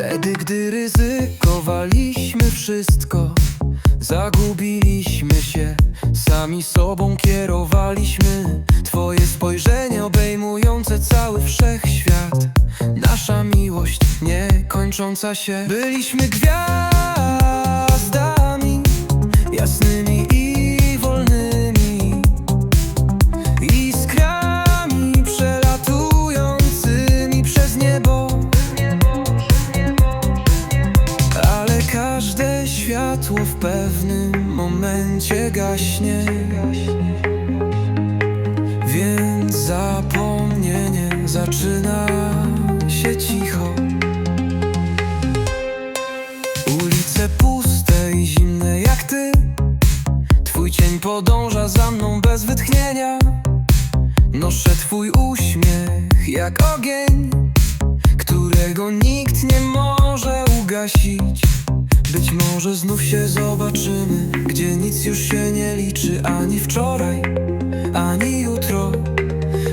Wtedy, gdy ryzykowaliśmy wszystko Zagubiliśmy się, sami sobą kierowaliśmy. Twoje spojrzenie obejmujące cały wszechświat Nasza miłość niekończąca się. Byliśmy gwiazdami jasnymi i światło w pewnym momencie gaśnie. Więc zapomnienie zaczyna się cicho. Ulice puste i zimne jak ty. Twój cień podąża za mną bez wytchnienia. Noszę twój uśmiech jak ogień Którego nikt nie może ugasić Być może znów się zobaczymy Gdzie nic już się nie liczy Ani wczoraj, ani jutro.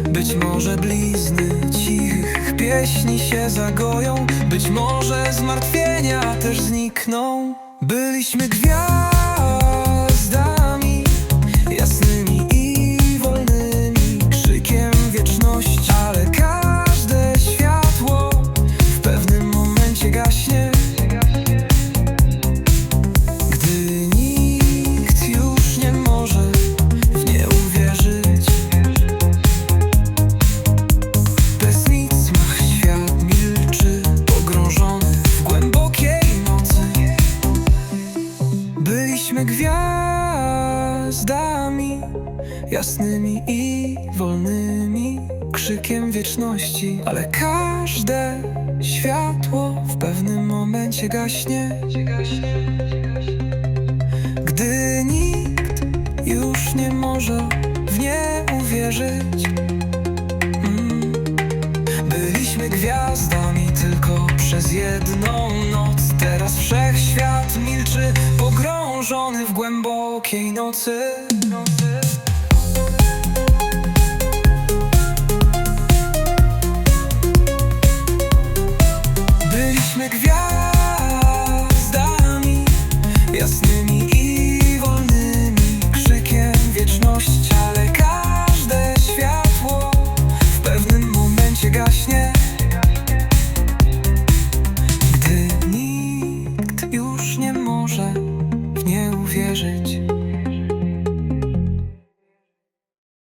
Być może blizny cichych pieśni się zagoją Być może zmartwienia też znikną. Byliśmy gwiazdami Jasnymi i wolnymi Krzykiem wieczności Ale każde światło W pewnym momencie gaśnie Gdy nikt już nie może w nie uwierzyć Mm. Byliśmy gwiazdami tylko przez jedną noc Teraz wszechświat milczy Pogrążony w głębokiej nocy, nocy.